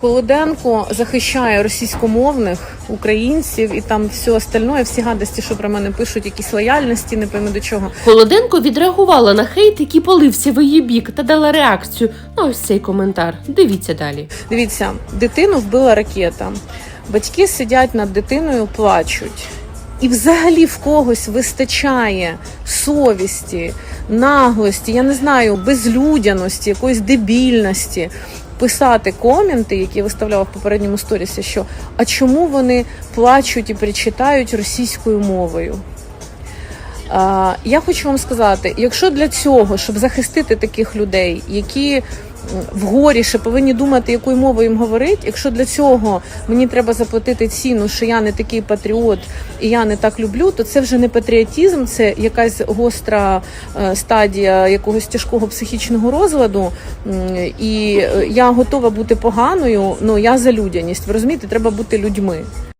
Холоденко захищає російськомовних українців і там все остальное, всі гадості, що про мене пишуть, якісь лояльності, не пойми до чого. Холоденко відреагувала на хейт, який полився в її бік, та дала реакцію на ось цей коментар. Дивіться далі. Дивіться, дитину вбила ракета. Батьки сидять над дитиною, плачуть. І взагалі в когось вистачає совісті, наглості, я не знаю, безлюдяності, якоїсь дебільності. Писати коменти, які я виставляла в попередньому сторісі, що а чому вони плачуть і причитають російською мовою? Я хочу вам сказати, якщо для цього, щоб захистити таких людей, які в горі ще повинні думати, якою мовою їм говорить, якщо для цього мені треба заплатити ціну, що я не такий патріот і я не так люблю, то це вже не патріотизм, це якась гостра е, стадія якогось тяжкого психічного розладу. І е, я готова бути поганою, але я за людяність. Ви розумієте, треба бути людьми.